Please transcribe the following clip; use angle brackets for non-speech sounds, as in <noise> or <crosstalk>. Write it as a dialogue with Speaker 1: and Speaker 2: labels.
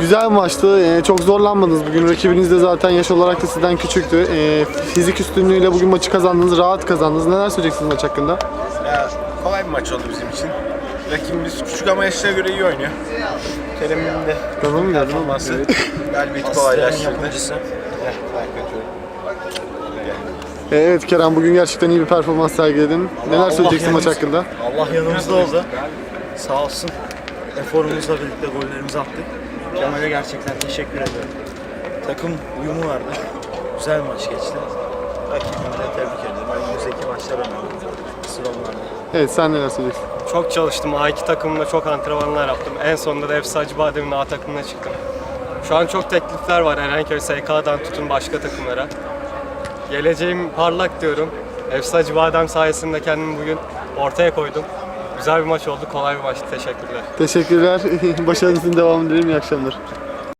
Speaker 1: Güzel bir maçtı. Ee, çok zorlanmadınız bugün. Rakibiniz de zaten yaş olarak da sizden küçüktü. Ee, fizik üstünlüğüyle bugün maçı kazandınız. Rahat kazandınız. Neler söyleyeceksiniz maç hakkında?
Speaker 2: Ya, kolay bir maç oldu bizim için. Rakibimiz küçük ama yaşına göre iyi oynuyor. Kerem'in de
Speaker 1: Tamam mı?
Speaker 2: performansı <laughs> galibiyeti kolaylaştırdı.
Speaker 1: Ee, Evet Kerem bugün gerçekten iyi bir performans sergiledin. Neler
Speaker 3: Allah
Speaker 1: söyleyeceksin maç hakkında?
Speaker 3: Allah yanımızda oldu. Sağ olsun. Eforumuzla birlikte gollerimizi attık. Kemal'e gerçekten teşekkür ederim. Takım uyumu vardı. <laughs> Güzel bir maç geçti. Rakibimi de tebrik ediyorum. Önümüzdeki maçlar önemli. Sıralamalarda.
Speaker 1: Evet sen neler söyleyeceksin?
Speaker 4: Çok çalıştım. A2 takımında çok antrenmanlar yaptım. En sonunda da Efsa Acıbadem'in A takımına çıktım. Şu an çok teklifler var Erenköy SK'dan tutun başka takımlara. Geleceğim parlak diyorum. Efsa Acıbadem sayesinde kendimi bugün ortaya koydum. Güzel bir maç oldu, kolay bir maçtı. Teşekkürler.
Speaker 1: Teşekkürler. <laughs> Başarınızın devamını dilerim. İyi akşamlar.